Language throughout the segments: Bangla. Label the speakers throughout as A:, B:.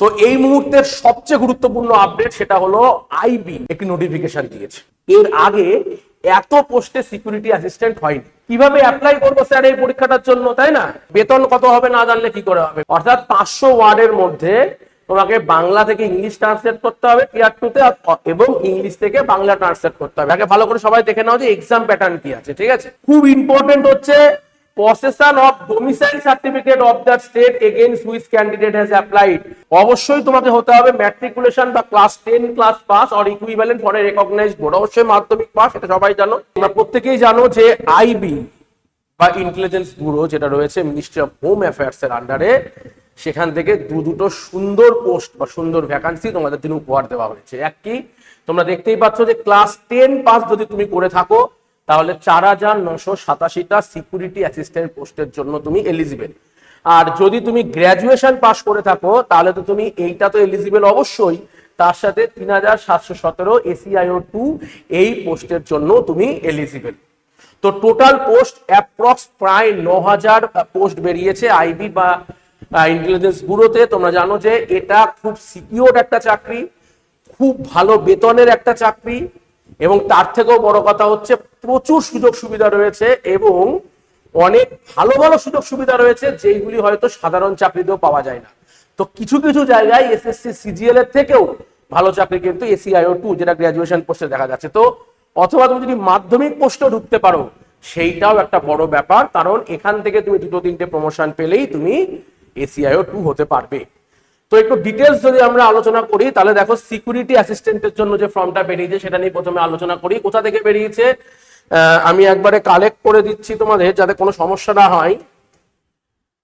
A: তো এই মুহূর্তের সবচেয়ে গুরুত্বপূর্ণ আপডেট সেটা হলো আইবি একটি নোটিফিকেশন দিয়েছে। এর আগে এত পোস্টে সিকিউরিটি অ্যাসিস্ট্যান্ট হয়নি। কীভাবে অ্যাপ্লাই করব স্যার এই পরীক্ষাটার জন্য, তাই না? বেতন কত হবে না জানলে কি করে হবে? অর্থাৎ পাঁচশো ওয়ার্ডের মধ্যে তোমাকে বাংলা থেকে ইংলিশ ট্রান্সলেট করতে হবে টিয়ার টুতে এবং ইংলিশ থেকে বাংলা ট্রান্সলেট করতে হবে। আগে ভালো করে সবাই দেখে নাও যে এক্সাম প্যাটার্ন কি আছে, ঠিক আছে? খুব ইম্পর্টেন্ট হচ্ছে possession of domicile certificate of that state against which candidate has applied অবশ্যই তোমাকে হতে হবে ম্যাট্রিকুলেশন বা class ten class pass or equivalent for a recognised board অবশ্যই মাধ্যমিক পাস এটা সবাই জানো। তোমরা প্রত্যেকেই জানো যে আইবি বা ইন্টেলিজেন্স ব্যুরো যেটা রয়েছে মিনিস্ট্রি অফ হোম অ্যাফেয়ার্স এর আন্ডারে সেখান থেকে দু দুটো সুন্দর পোস্ট বা সুন্দর ভ্যাকান্সি তোমাদের জন্য উপহার দেওয়া হয়েছে। এক কি, তোমরা দেখতেই পাচ্ছ যে ক্লাস টেন পাস যদি তুমি করে থাকো তাহলে চার হাজার নশো সাতাশিটা সিকিউরিটি অ্যাসিস্ট্যান্ট পোস্টের জন্য তুমি এলিজিবেল আর যদি তুমি গ্র্যাজুয়েশন পাস করে থাকো, তাহলে তো তুমি এইটা তো এলিজিবেল অবশ্যই। তার সাথে তিন হাজার সাতশো সতেরো এসিআইও টু এই পোস্টের জন্য তুমি এলিজিবেল তো টোটাল পোস্ট অ্যাপ্রক্স প্রায় ন হাজার পোস্ট বেরিয়েছে আইবি বা ইন্টেলিজেন্স ব্যুরোতে তোমরা জানো যে এটা খুব সিকিউর একটা চাকরি, খুব ভালো বেতনের একটা চাকরি এবং তার থেকেও বড় কথা হচ্ছে প্রচুর সুযোগ সুবিধা রয়েছে এবং অনেক ভালো ভালো সুযোগ সুবিধা রয়েছে যেইগুলি হয়তো সাধারণ চাকরিতেও পাওয়া যায় না। তো কিছু কিছু জায়গায় এসএসসি সিজিএল এর থেকেও ভালো চাকরি কিন্তু এসিআইও টু যেটা গ্রাজুয়েশন পোস্টে দেখা যাচ্ছে। তো অথবা তুমি যদি মাধ্যমিক পোস্টে ঢুকতে পারো, সেইটাও একটা বড় ব্যাপার, কারণ এখান থেকে তুমি দুটো তিনটে প্রমোশন পেলেই তুমি এসিআইও টু হতে পারবে। তো একটু ডিটেলস যদি আমরা আলোচনা করি, তাহলে দেখো সিকিউরিটি অ্যাসিস্ট্যান্টের জন্য যে ফর্মটা বেরিয়েছে, সেটা নিয়ে প্রথমে আলোচনা করি। কোথা থেকে বেরিয়েছে? আমি একবারে কালেক্ট করে দিচ্ছি তোমাদের যাতে কোনো সমস্যা না হয়।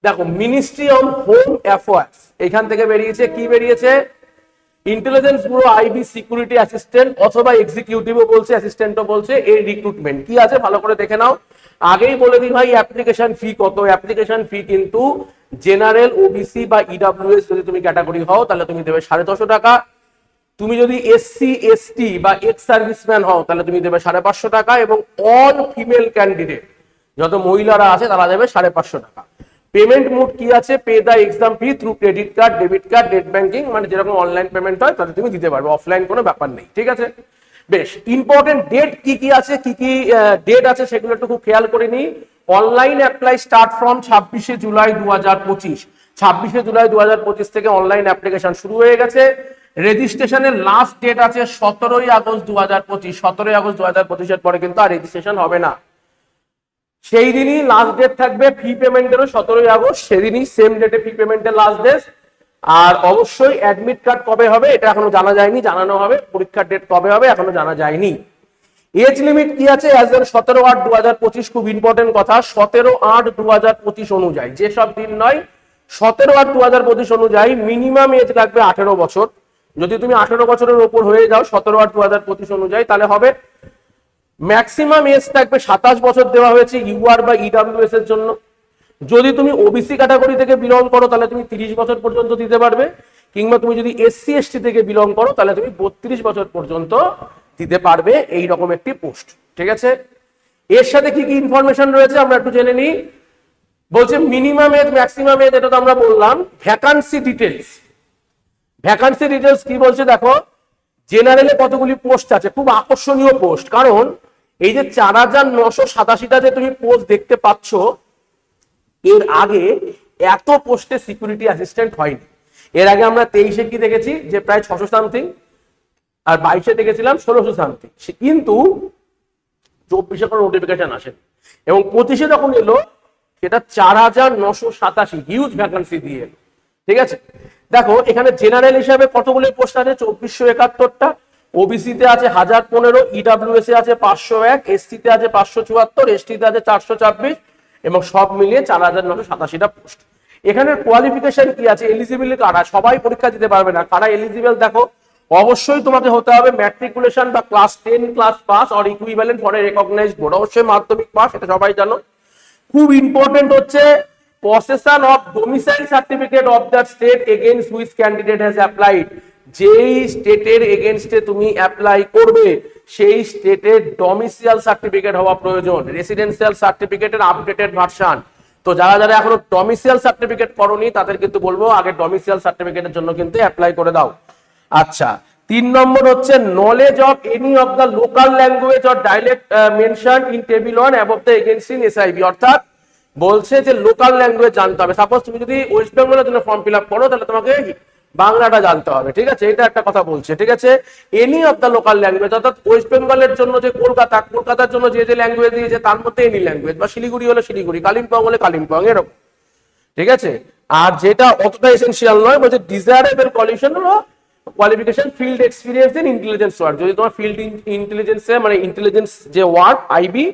A: দেখো মিনিস্ট্রি অফ হোম অ্যাফেয়ার্স এখান থেকে বেরিয়েছে, কি বেরিয়েছে? Intelligence bureau IB security assistant অথবা এক্সিকিউটিভও বলছে অ্যাসিস্ট্যান্টও বলছে, এই রিক্রুটমেন্ট কি আছে? ভালো করে দেখে নাও। আগেই বলে দিই ভাই অ্যাপ্লিকেশন ফি কত? অ্যাপ্লিকেশন ফি কিন্তু জেনারেল ওবিসি বা ইডাব্লিউএস যদি তুমি ক্যাটাগরি হও, তাহলে তুমি দেবে সাড়ে ছশো টাকা। তুমি যদি এসসি, এসটি বা এক্স সার্ভিসম্যান হও, তাহলে তুমি দেবে সাড়ে পাঁচশো টাকা এবং অল ফিমেল ক্যান্ডিডেট যত মহিলারা আছে, তারা দেবে সাড়ে পাঁচশো টাকা। পেমেন্ট মোড কি আছে? Pay the exam fee through credit card, debit card, net banking মানে যেরকম অনলাইন পেমেন্ট হয় তাহলে তুমি দিতে পারবে। অফলাইন কোনো ব্যাপার নেই, ঠিক আছে? বেশ ইম্পর্টেন্ট ডেট কি কি আছে, কি কি ডেট আছে সেগুলো একটু খুব খেয়াল করে নিই। অনলাইন অ্যাপ্লাই স্টার্ট ফ্রম ছাব্বিশে জুলাই দু হাজার পঁচিশ। ছাব্বিশে জুলাই দু হাজার পঁচিশ থেকে অনলাইন অ্যাপ্লিকেশন শুরু হয়ে গেছে। রেজিস্ট্রেশনের লাস্ট ডেট আছে সতেরোই আগস্ট দু হাজার পঁচিশ। সতেরোই আগস্ট দু হাজার পঁচিশের পরে কিন্তু আর রেজিস্ট্রেশন হবে না। সেই দিনই লাস্ট ডেট থাকবে ফি পেমেন্টেরও সতেরোই আগস্ট, সেদিনই সেম ডেটে ফি পেমেন্টের লাস্ট ডেট আর অবশ্যই অ্যাডমিট কার্ড কবে হবে এটা এখনও জানা যায়নি, জানানো হবে, পরীক্ষার ডেট কবে হবে এখনও জানা যায়নি। এজ লিমিট কি আছে? অ্যাজ সতেরো আট দু হাজার পঁচিশ খুব ইম্পর্টেন্ট কথা, সতেরো আট দু হাজার পঁচিশ অনুযায়ী, যেসব দিন নয়, সতেরো আট দু হাজার পঁচিশ অনুযায়ী মিনিমাম এজ লাগবে আঠেরো বছর। যদি তুমি আঠেরো বছরের ওপর হয়ে যাও সতেরো আট দু হাজার পঁচিশ অনুযায়ী, তাহলে হবে ম্যাক্সিমাম এজ থাকবে সাতাশ বছর দেওয়া হয়েছে ইউআর বা ইডাব্লিউএস এর জন্য। যদি তুমি ওবিসি ক্যাটাগরি থেকে বিলং করো, তাহলে তুমি তিরিশ বছর পর্যন্ত দিতে পারবে। কিংবা তুমি যদি এসসি এসটি থেকে বিলং করো, তাহলে তুমি বত্রিশ বছর পর্যন্ত দিতে পারবে এই রকম একটি পোস্ট ঠিক আছে? এর সাথে কি কি ইনফরমেশন রয়েছে আমরা একটু জেনে নিই। বলছে মিনিমাম এজ ম্যাক্সিমাম এজ এটা তো আমরা বললাম। ভ্যাকান্সি ডিটেলস ভ্যাকান্সি ডিটেলস কি বলছে দেখো? জেনারেলে কতগুলি পোস্ট আছে? খুব আকর্ষণীয় পোস্ট কারণ এই যে চার হাজার নশো সাতাশিটা যে তুমি পোস্ট দেখতে পাচ্ছ এর আগে এত পোস্টে সিকিউরিটি অ্যাসিস্ট্যান্ট হয়নি। এর আগে আমরা তেইশে কি দেখেছি? যে প্রায় ছশো সামথিং আর বাইশে দেখেছিলাম ষোলোশো সামথিং কিন্তু চব্বিশে কোনো নোটিফিকেশন আসেনি। এবং পঁচিশে যখন এলো, সেটা চার হাজার নশো সাতাশি হিউজ ভ্যাকান্সি দিয়ে। ঠিক আছে? দেখো, এখানে জেনারেল হিসাবে কতগুলো পোস্ট আছে? চব্বিশশো একাত্তরটা। ওবিসি তে আছে হাজার পনেরো ইডাব্লিউএস এ আছে পাঁচশো এক এসসি তে আছে পাঁচশো চুয়াত্তর এসটি তে আছে চারশো ছাব্বিশ এবং সব মিলিয়ে চার হাজার নশো সাতাশিটা পোস্ট এখানে কোয়ালিফিকেশন কি আছে? এলিজিবিলিটি কারা? সবাই পরীক্ষা দিতে পারবে না। কারা এলিজিবল দেখো, অবশ্যই তোমাকে হতে হবে ম্যাট্রিকুলেশন বা class ten class pass or equivalent for a recognised board অবশ্যই মাধ্যমিক পাস এটা সবাই জানো। খুব ইম্পর্টেন্ট হচ্ছে possession of domicile certificate of that state against which candidate has applied যেই স্টেটের এগেনস্টে তুমি অ্যাপ্লাই করবে সেই স্টেটের ডমিসিয়াল সার্টিফিকেট হওয়া প্রয়োজন রেসিডেন্সিয়াল সার্টিফিকেটের আপডেটেড ভার্সন তো যারা যারা এখনও ডমিসিয়াল সার্টিফিকেট করনি তাদের কিন্তু বলব, আগে ডমিসিয়াল সার্টিফিকেটের জন্য কিন্তু অ্যাপ্লাই করে দাও। আচ্ছা তিন নম্বর হচ্ছে knowledge of any of the local language or dialect mention in table one above the agency in SIB অর্থাৎ বলছে যে লোকাল ল্যাঙ্গুয়েজ জানতে হবে। সাপোজ তুমি যদি ওয়েস্ট বেঙ্গলের জন্য ফর্ম ফিল আপ করো, তাহলে তোমাকে বাংলাটা জানতে হবে, ঠিক আছে? এটা একটা কথা বলছে, ঠিক আছে? Any of the local language অর্থাৎ ওয়েস্ট বেঙ্গলের জন্য যে কলকাতা, কলকাতার জন্য যে যে ল্যাঙ্গুয়েজ দিয়েছে, তার মধ্যে এনি ল্যাঙ্গুয়েজ বা শিলিগুড়ি হলে শিলিগুড়ি, কালিম্পং হলে কালিম্পং, এরকম, ঠিক আছে? আর যেটা অতটা এসেন্সিয়াল নয়, বলছে ডিজায়ারেবল কোয়ালিফিকেশন হলো qualification field experience in intelligence work যদি তোমার ফিল্ড ইন্টেলিজেন্সে মানে ইন্টেলিজেন্স যে ওয়ার্ক আইবি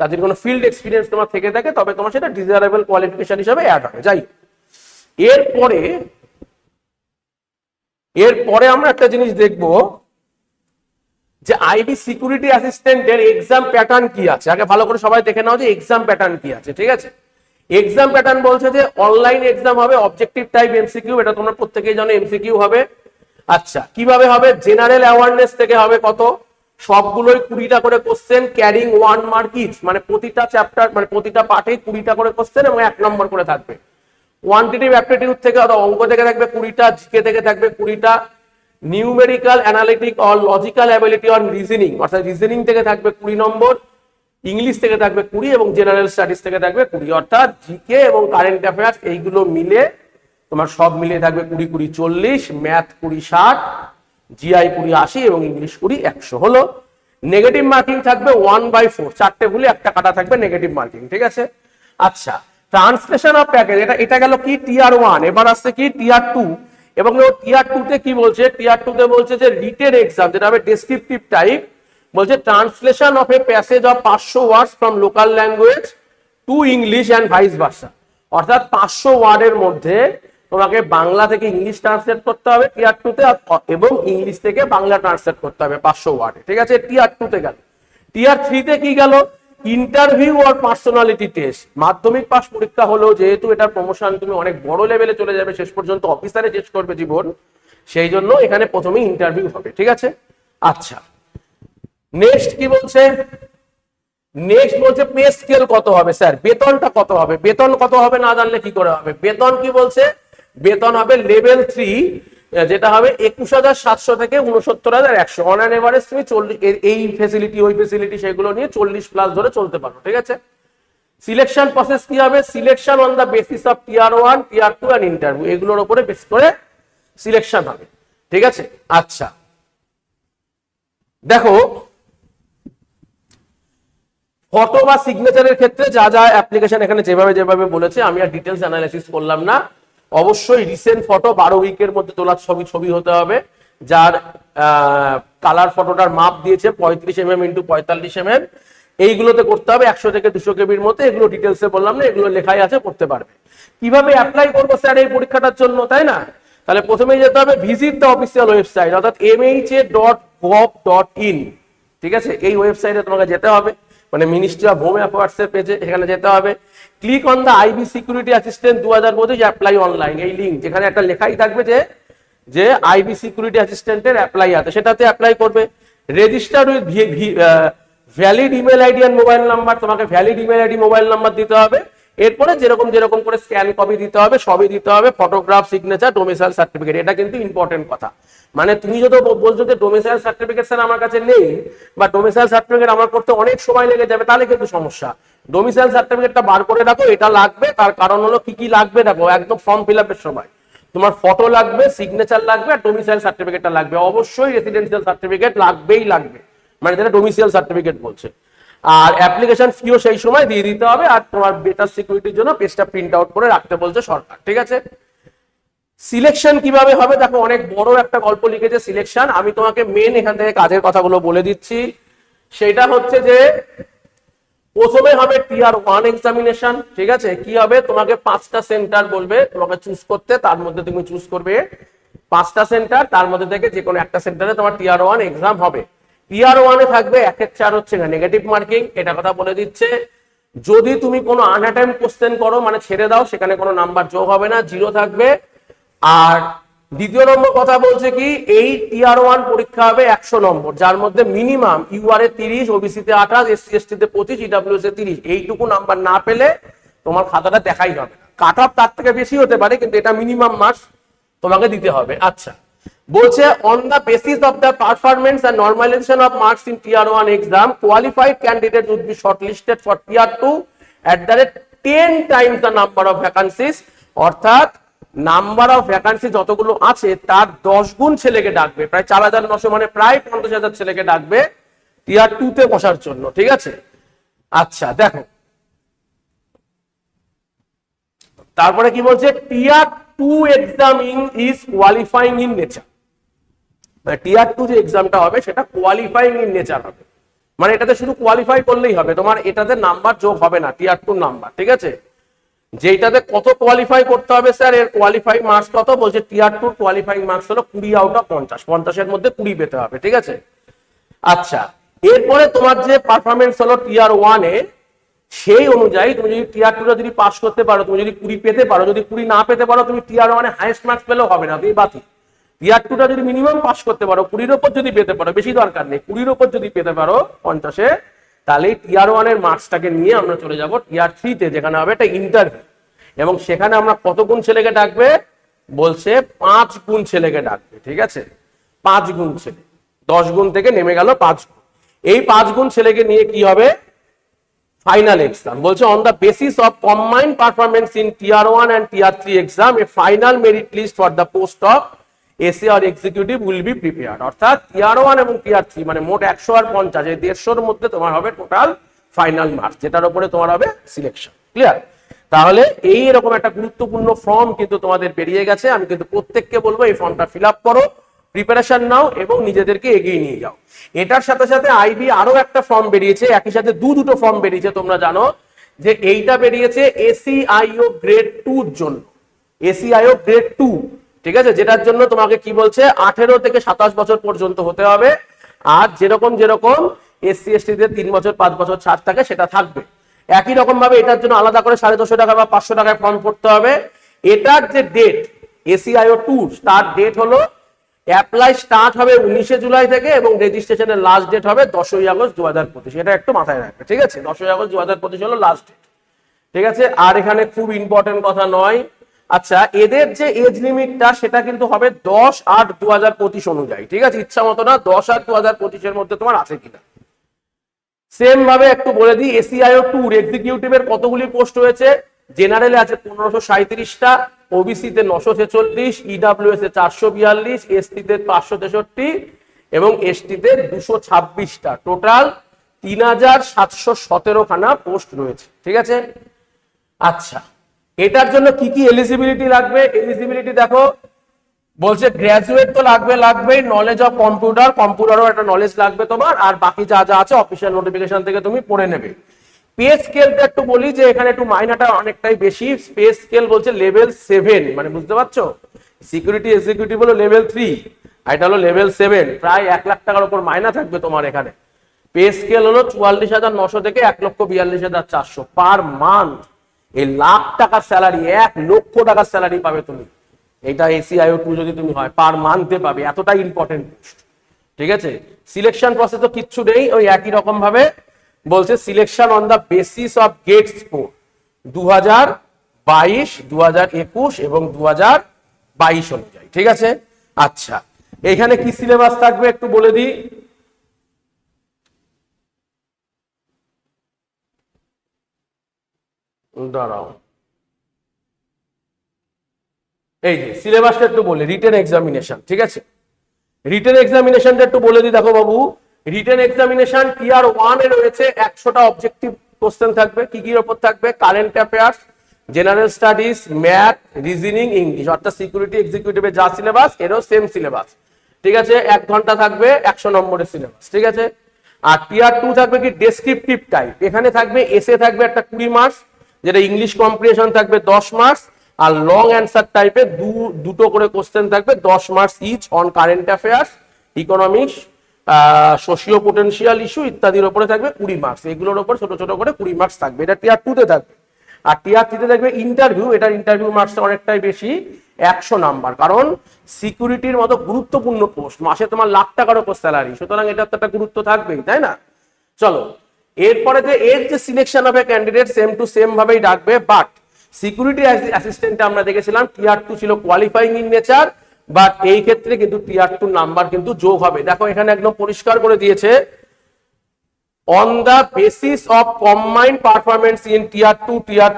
A: তাদের কোনো ফিল্ড এক্সপিরিয়েন্স তোমার থেকে থাকে, তবে তোমার সেটা ডিজায়ারেবল কোয়ালিফিকেশন হিসাবে অ্যাড হবে, যাই এরপরে এরপরে আমরা একটা জিনিস দেখব যে আইবি সিকিউরিটি অ্যাসিস্ট্যান্টের এক্সাম প্যাটার্ন কি আছে? আগে ভালো করে সবাই দেখে নাও যে এক্সাম প্যাটার্ন কি আছে, ঠিক আছে? এক্সাম প্যাটার্ন বলছে যে অনলাইন এক্সাম হবে, অবজেক্টিভ টাইপ এমসিকিউ, এটা তোমরা প্রত্যেকেই জানো এমসিকিউ হবে। আচ্ছা কীভাবে হবে? জেনারেল অ্যাওয়ারনেস থেকে হবে কত? সবগুলোই কুড়িটা করে question carrying one mark each মানে প্রতিটা চ্যাপ্টার মানে প্রতিটা পাঠে কুড়িটা করে কোশ্চেন এবং এক নম্বর করে থাকবে। কোয়ান্টিটিভ অ্যাপটিটিউড থেকে অথবা অঙ্ক থেকে থাকবে কুড়িটা, জিকে থেকে থাকবে কুড়িটা। Numerical analytic or logical ability on reasoning অর্থাৎ রিজনিং থেকে থাকবে কুড়ি নম্বর ইংলিশ থেকে থাকবে কুড়ি এবং জেনারেল স্টাডিজ থেকে থাকবে কুড়ি। অর্থাৎ জিকে এবং কারেন্ট অ্যাফেয়ার্স এইগুলো মিলে তোমার সব মিলিয়ে থাকবে কুড়ি কুড়ি, চল্লিশ ম্যাথ কুড়ি, ষাট জিআই কুড়ি, আশি এবং ইংলিশ কুড়ি, একশো হলো। নেগেটিভ মার্কিং থাকবে ওয়ান বাই ফোর চারটে ভুলে একটা কাটা থাকবে নেগেটিভ মার্কিং ঠিক আছে? আচ্ছা ট্রান্সলেশন অফ প্যাকেজ, এটা এটা গেল কি? টিআর ওয়ান এবার আসছে কি? টিআর টু এবং টিআর টু তে কি বলছে? টিআর টু তে বলছে যে রিটেন এক্সাম যেটা হবে ডেসক্রিপটিভ টাইপ বলছে translation of a passage of পাঁচশো words from local language to English and vice versa অর্থাৎ পাঁচশো ওয়ার্ডের মধ্যে তোমাকে বাংলা থেকে ইংলিশ ট্রান্সলেট করতে হবে টিআর টু তে, এবং ইংলিশ থেকে বাংলা ট্রান্সলেট করতে হবে পাঁচশো ওয়ার্ডে। ঠিক আছে? টিআর টু তে গেল। টিআর থ্রি তে কি গেল? ইন্টারভিউ আর পার্সোনালিটি টেস্ট মাধ্যমিক পাস পরীক্ষা হলো, যেহেতু এটা প্রমোশন তুমি অনেক বড় লেভেলে চলে যাবে, শেষ পর্যন্ত অফিসারে চেস করবে জীবন, সেই জন্য এখানে প্রথমেই ইন্টারভিউ হবে, ঠিক আছে? আচ্ছা নেক্সট কি বলছে? নেক্সট বলছে পে স্কেল কত হবে? স্যার বেতনটা কত হবে? বেতন কত হবে না জানলে কি করে হবে? বেতন কি বলছে? বেতন হবে লেভেল থ্রি যেটা হবে একুশ হাজার সাতশো থেকে উনসত্তর হাজার একশো। অন অ্যান এভারেজ তুমি এই ফেসিলিটি ওই ফেসিলিটি সেগুলো নিয়ে চল্লিশ প্লাস ধরে চলতে পারো, ঠিক আছে? সিলেকশন প্রসেস কি হবে? Selection on the basis of tier one tier two and interview এগুলোর উপরে বেস করে সিলেকশন হবে, ঠিক আছে? আচ্ছা। দেখো ফটো বা সিগনেচারের ক্ষেত্রে যা যা অ্যাপ্লিকেশন এখানে যেভাবে যেভাবে বলেছে, আমি আর ডিটেলস অ্যানালাইসিস করলাম না। অবশ্যই রিসেন্ট ফটো বারো উইকের মধ্যে তোলা ছবি ছবি হতে হবে। যার কালার ফটোটার মাপ দিয়েছে পঁয়ত্রিশ এম এম ইন্টু পঁয়তাল্লিশ এম এম এইগুলোতে করতে হবে একশো থেকে দুশো কেবির মধ্যে। এগুলো ডিটেলসে বললাম না, এগুলো লেখাই আছে করতে পারবে। কীভাবে অ্যাপ্লাই করব স্যার এই পরীক্ষাটার জন্য, তাই না? তাহলে প্রথমেই যেতে হবে ভিজিট দ্য অফিসিয়াল ওয়েবসাইট অর্থাৎ MH A dot gov dot in ঠিক আছে? এই ওয়েবসাইটে তোমাকে যেতে হবে। মানে মিনিস্ট্রি অফ হোম অ্যাফেয়ার্স এর পেজে এখানে যেতে হবে। Click on the IB security assistant দু হাজার পঁচিশ অ্যাপ্লাই অনলাইন এই লিঙ্ক যেখানে একটা লেখাই থাকবে যে যে আইবি সিকিউরিটি অ্যাসিস্ট্যান্টের অ্যাপ্লাই আছে। সেটাতে অ্যাপ্লাই করবে। Register with valid email ID and mobile number তোমাকে valid email ID mobile number দিতে হবে। এরপরে যেরকম যেরকম করে স্ক্যান কপি দিতে হবে, সবই দিতে হবে ফটোগ্রাফ সিগনেচার ডোমিসাইল সার্টিফিকেট এটা কিন্তু ইম্পর্টেন্ট কথা। মানে তুমি যদি বলছো যে ডোমিসাইল সার্টিফিকেট স্যার আমার কাছে নেই, বা ডোমিসাইল সার্টিফিকেট আমার করতে অনেক সময় লেগে যাবে, তাহলে কিন্তু সমস্যা। ডোমিসাইল সার্টিফিকেটটা বার করে রাখো, এটা লাগবে, তার কারণ হলো কি কি লাগবে দেখো, একদম ফর্ম ফিল আপের সময়। তোমার ফটো লাগবে সিগনেচার লাগবে, আর ডোমিসাইল সার্টিফিকেটটা লাগবে। অবশ্যই রেসিডেন্সিয়াল সার্টিফিকেট লাগবেই লাগবে। মানে যেটা ডোমিসিয়াল সার্টিফিকেট বলছে। আর অ্যাপ্লিকেশন ফিও সেই সময় দিয়ে দিতে হবে আর তোমার বেটার সিকিউরিটির জন্য পেজটা প্রিন্ট আউট করে রাখতে বলছে সরকার, ঠিক আছে? সিলেকশন কীভাবে হবে? দেখো, অনেক বড় একটা গল্প লিখেছে সিলেকশন আমি তোমাকে মেন এখান থেকে কাজের কথাগুলো বলে দিচ্ছি। সেটা হচ্ছে যে, প্রথমে হবে টিআর ওয়ান এক্সামিনেশন ঠিক আছে? কি হবে? তোমাকে পাঁচটা সেন্টার বলবে তোমাকে চুজ করতে, তার মধ্যে তুমি চুজ করবে পাঁচটা সেন্টার তার মধ্যে থেকে যে কোনো একটা সেন্টারে তোমার টিআর ওয়ান এক্সাম হবে। টিআর ওয়ানে থাকবে, এক চার হচ্ছে নেগেটিভ মার্কিং এটা কথা বলে দিচ্ছে। যদি তুমি কোনো আনঅ্যাটেম্প কোশ্চেন করো মানে ছেড়ে দাও, সেখানে কোনো নাম্বার যোগ হবে না জিরো থাকবে। আর দ্বিতীয় নম্বর কথা বলছে কি, এই টিআর ওয়ান পরীক্ষা হবে একশো নম্বর, যার মধ্যে মিনিমাম ইউআর এ তিরিশ ওবিসি তে আঠাশ এসসি এসটি তে পঁচিশ ইডাব্লিউএস এ তিরিশ। এইটুকু নাম্বার না পেলে তোমার খাতাটা দেখাই হবে কাট অফ তার থেকে বেশি হতে পারে, কিন্তু এটা মিনিমাম মার্কস তোমাকে দিতে হবে। আচ্ছা। বলছে on the basis of the performance and normalization of marks in tier one exam qualified candidate would be shortlisted for tier two at the rate ten times the number of vacancies অর্থাৎ নাম্বার অফ ভ্যাকান্সি যতগুলো আছে, তার দশ গুণ ছেলেকে ডাকবে। প্রায় চার হাজার নশো মানে প্রায় পঞ্চাশ হাজার ছেলেকে ডাকবে টিয়ার টু তে বসার জন্য, ঠিক আছে? আচ্ছা দেখো। তারপরে কি বলছে tier two examining is qualifying in nature tier two যে এক্সামটা হবে, সেটা কোয়ালিফাইং ইন নেচার হবে। মানে এটাতে শুধু কোয়ালিফাই করলেই হবে, তোমার এটাতে নাম্বার যোগ হবে না টিয়ার টু নাম্বার ঠিক আছে? যেটাতে কত কোয়ালিফাই করতে হবে স্যার এর কোয়ালিফাই মার্কস কত? বলছে টিয়ার টু কোয়ালিফাইং মার্কস হলো কুড়ি আউট অফ পঞ্চাশ, পঞ্চাশের মধ্যে কুড়ি পেতে হবে, ঠিক আছে? আচ্ছা এরপরে তোমার যে পারফরমেন্স হলো টিয়ার ওয়ানে সেই অনুযায়ী তুমি যদি টিয়ার টুটা যদি পাস করতে পারো, তুমি যদি কুড়ি পেতে পারো, যদি কুড়ি না পেতে পারো, তুমি টিয়ার ওয়ানে হাইয়েস্ট মার্কস পেলেও হবে না, তুমি বাতিল। টিয়ার টুটা যদি মিনিমাম পাস করতে পারো, কুড়ির ওপর যদি পেতে পারো, বেশি দরকার নেই, কুড়ির ওপর যদি পেতে পারো পঞ্চাশে, তাহলে টিয়ার ওয়ানের মার্কসটাকে নিয়ে আমরা চলে যাব টিয়ার থ্রিতে যেখানে হবে একটা ইন্টারভিউ এবং সেখানে আমরা কত গুণ ছেলেকে ডাকবে? বলছে পাঁচ গুণ ছেলেকে ডাকবে, ঠিক আছে? পাঁচ গুণ ছেলে। দশ গুণ থেকে নেমে গেল পাঁচ গুণ। এই পাঁচ গুণ ছেলেকে নিয়ে কি হবে? ফাইনাল এক্সাম বলছে on the basis of combined performance in tier one and tier three exam a final merit list for the post of AC R executive will be prepare অর্থাৎ টিয়ার ওয়ান এবং টিয়ার থ্রি মানে মোট একশো আর পঞ্চাশ, এই দেড়শোর মধ্যে তোমার হবে টোটাল ফাইনাল মার্কস যেটার উপরে তোমার হবে সিলেকশন ক্লিয়ার তাহলে এই রকম একটা গুরুত্বপূর্ণ ফর্ম কিন্তু তোমাদের বেরিয়ে গেছে। আমি কিন্তু প্রত্যেককে বলব এই ফর্মটা ফিল আপ করো প্রিপারেশন নাও এবং নিজেদেরকে এগিয়ে নিয়ে যাও। এটার সাথে সাথে আইবি আরও একটা ফর্ম বেরিয়েছে, একই সাথে দু দুটো ফর্ম বেরিয়েছে, তোমরা জানো যে এইটা বেরিয়েছে এসিআইও গ্রেড টুর জন্য। এসিআইও গ্রেড টু ঠিক আছে? যেটার জন্য তোমাকে কি বলছে? আঠেরো থেকে সাতাশ বছর পর্যন্ত হতে হবে। আর যেরকম যেরকম এসসি, এসটি দের তিন বছর, পাঁচ বছর ছাড় থাকে, সেটা থাকবে। একই রকম ভাবে এটার জন্য আলাদা করে সাড়ে ছশো টাকা বা পাঁচশো টাকায় ফর্ম করতে হবে। এটার যে ডেট এসি এসিআইও টু তার ডেট হলো অ্যাপ্লাই স্টার্ট হবে উনিশে জুলাই থেকে এবং রেজিস্ট্রেশনের লাস্ট ডেট হবে দশই আগস্ট দু হাজার পঁচিশ। এটা একটু মাথায় রাখবে, ঠিক আছে? দশই আগস্ট দু হাজার পঁচিশ হলো লাস্ট ডেট ঠিক আছে? আর এখানে খুব ইম্পর্টেন্ট কথা নয় আচ্ছা এদের যে এজ লিমিটটা সেটা কিন্তু হবে দশ আট দু হাজার পঁচিশ অনুযায়ী। ঠিক আছে? ইচ্ছা মতো না, দশ আট দু হাজার পঁচিশের মধ্যে তোমার আছে কিনা। সেম ভাবে একটু বলে দিই এসিআইও টুর এক্সিকিউটিভের কতগুলি পোস্ট হয়েছে জেনারেলে আছে পনেরোশো সাঁত্রিশটা ওবিসিতে নশো ছেচল্লিশ ইডাব্লিউএস এ চারশো বিয়াল্লিশ এসটিতে পাঁচশো তেষট্টি এবং এসটিতে দুশো ছাব্বিশটা। টোটাল তিন হাজার সাতশো সতেরো খানা পোস্ট রয়েছে। ঠিক আছে? আচ্ছা এটার জন্য কি কি এলিজিবিলিটি লাগবে? এলিজিবিলিটি দেখো, বলছে গ্রাজুয়েট তো লাগবে, লাগবেই। নলেজ অফ কম্পিউটার কম্পিউটারও একটা নলেজ লাগবে তোমার, আর বাকি যা যা আছে অফিসিয়াল নোটিফিকেশন থেকে তুমি পড়ে নেবে। পে স্কেলটা একটু বলি, যে এখানে একটু মাইনাটা অনেকটাই বেশি। পে স্কেল বলছে লেভেল সেভেন মানে বুঝতে পারছ? সিকিউরিটি এক্সিকিউটিভ হলো লেভেল থ্রি এটা হলো লেভেল সেভেন প্রায় এক লাখ টাকার উপর মাইনা থাকবে তোমার এখানে। পে স্কেল হলো চুয়াল্লিশ হাজার নশো থেকে এক লক্ষ বিয়াল্লিশ হাজার চারশো পার মান্থ এই লাখ টাকার স্যালারি এক লক্ষ টাকার স্যালারি পাবে তুমি। এটা এসিআইও টু যদি তুমি হয় পার মান্থে পাবে, এতটাই ইম্পর্টেন্ট ঠিক আছে? সিলেকশন প্রসেস তো কিচ্ছু নেই, ওই একই রকম ভাবে বলছে selection on the basis of GATE score দু হাজার বাইশ দু হাজার একুশ এবং দু হাজার বাইশ অনুযায়ী। ঠিক আছে? আচ্ছা। এখানে কি সিলেবাস থাকবে একটু বলে দিই। দাঁড়াও। এই যে সিলেবাসটা একটু বলে রিটেন এক্সামিনেশন ঠিক আছে? রিটেন এক্সামিনেশনটা একটু বলে দিই, দেখো বাবু। রিটেন এক্সামিনেশন টিআর ওয়ান এ রয়েছে একশোটা অবজেক্টিভ কোশ্চেন থাকবে, কি কি ওপর থাকবে? Current affairs general studies math reasoning English অর্থাৎ সিকিউরিটি এক্সিকিউটিভের যা সিলেবাস এরও সেম সিলেবাস ঠিক আছে? এক ঘণ্টা থাকবে, একশো নম্বরের সিলেবাস ঠিক আছে? আর টিআর টু থাকবে কি? ডেসক্রিপটিভ টাইপ এখানে থাকবে এসে থাকবে একটা কুড়ি মার্কস যেটা ইংলিশ কম্প্রিহেশন থাকবে দশ মার্কস আর লং অ্যান্সার টাইপে দু, দুটো করে কোশ্চেন থাকবে দশ marks each on current affairs economics socio potential issue ইত্যাদির উপরে থাকবে কুড়ি মার্কস এগুলোর উপর ছোট ছোট করে কুড়ি মার্কস থাকবে। এটা টিয়ার টুতে থাকবে। আর টিয়ার থ্রিতে থাকবে ইন্টারভিউ এটার ইন্টারভিউ মার্কসটা অনেকটাই বেশি, একশো নাম্বার কারণ সিকিউরিটির মতো গুরুত্বপূর্ণ পোস্ট মাসে তোমার লাখ টাকার উপর স্যালারি সুতরাং এটার তো একটা গুরুত্ব থাকবেই, তাই না? চলো। এরপরে যে এর যে সিলেকশন হবে ক্যান্ডিডেট সেম টু সেম ভাবেই ডাকবে বাট সিকিউরিটি অ্যাসিস্ট্যান্টে আমরা দেখেছিলাম টিআর টু ছিল কোয়ালিফাইং ইন নেচার বাট এই ক্ষেত্রে কিন্তু টিআর টু নাম্বার কিন্তু যোগ হবে। দেখো এখানে একদম পরিষ্কার করে দিয়েছে the basis of combined performance in tier 2 tier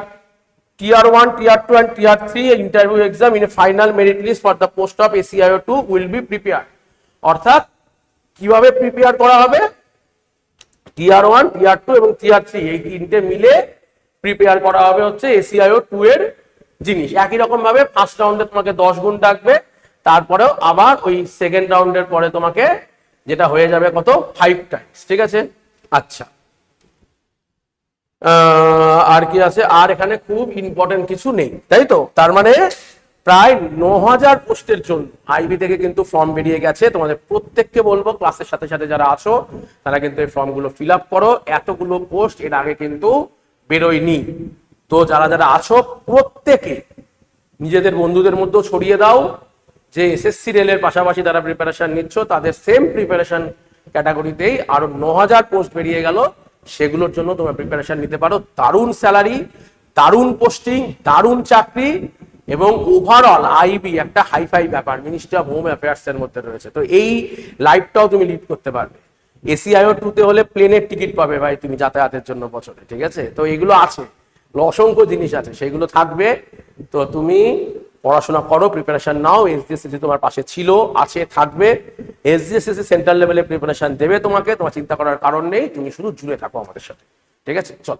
A: tier 1 tier 2 and tier 3 interview exam in a final merit list for the post of ACIO 2 will be prepared অর্থাৎ কীভাবে প্রিপেয়ার করা হবে? টিয়ার ওয়ান টিয়ার টু এবং টিয়ার থ্রি এই তিনটে মিলে প্রিপেয়ার করা হবে হচ্ছে এসিআইও টু এর জিনিস। একই রকম ভাবে ফার্স্ট রাউন্ডে তোমাকে দশ গুণ ডাকবে, তারপরেও আবার ওই সেকেন্ড রাউন্ডের পরে তোমাকে যেটা হয়ে যাবে কত? ফাইভ টাইমস ঠিক আছে? আচ্ছা। আর কি আছে? আর এখানে খুব ইম্পর্টেন্ট কিছু নেই, তাই তো? তার মানে প্রায় ন হাজার পোস্টের জন্য। আইবি থেকে কিন্তু ফর্ম বেরিয়ে গেছে। তোমাদের প্রত্যেককে বলব ক্লাসের সাথে সাথে যারা আছো, তারা কিন্তু এই ফর্মগুলো ফিল আপ করো। এতগুলো পোস্ট এর আগে কিন্তু বেরোয়নি। তো যারা যারা আছো, প্রত্যেকে নিজেদের বন্ধুদের মধ্যেও ছড়িয়ে দাও। যে এসএসসি রেলের পাশাপাশি যারা প্রিপারেশন নিচ্ছ, তাদের সেম প্রিপারেশন ক্যাটাগরিতেই আরও ন হাজার পোস্ট বেরিয়ে গেল। সেগুলোর জন্য তোমরা প্রিপারেশন নিতে পারো। দারুণ স্যালারি দারুণ পোস্টিং দারুণ চাকরি এবং ওভারঅল আইবি একটা হাইফাই ব্যাপার মিনিস্ট্রি অফ হোম অ্যাফেয়ার্স এর মধ্যে রয়েছে। তো এই লাইফটাও তুমি লিড করতে পারবে। এসিআইও টুতে হলে প্লেনের টিকিট পাবে ভাই তুমি যাতায়াতের জন্য বছরে, ঠিক আছে? তো এগুলো আছে। অসংখ্য জিনিস আছে, সেগুলো থাকবে। তো তুমি পড়াশোনা করো প্রিপারেশন নাও। এসডিএসসি তোমার পাশে ছিল, আছে, থাকবে। এসডিএসসি সেন্ট্রাল লেভেলে প্রিপারেশন দেবে তোমাকে, তোমার চিন্তা করার কারণ নেই। তুমি শুধু জুড়ে থাকো আমাদের সাথে, ঠিক আছে? চল।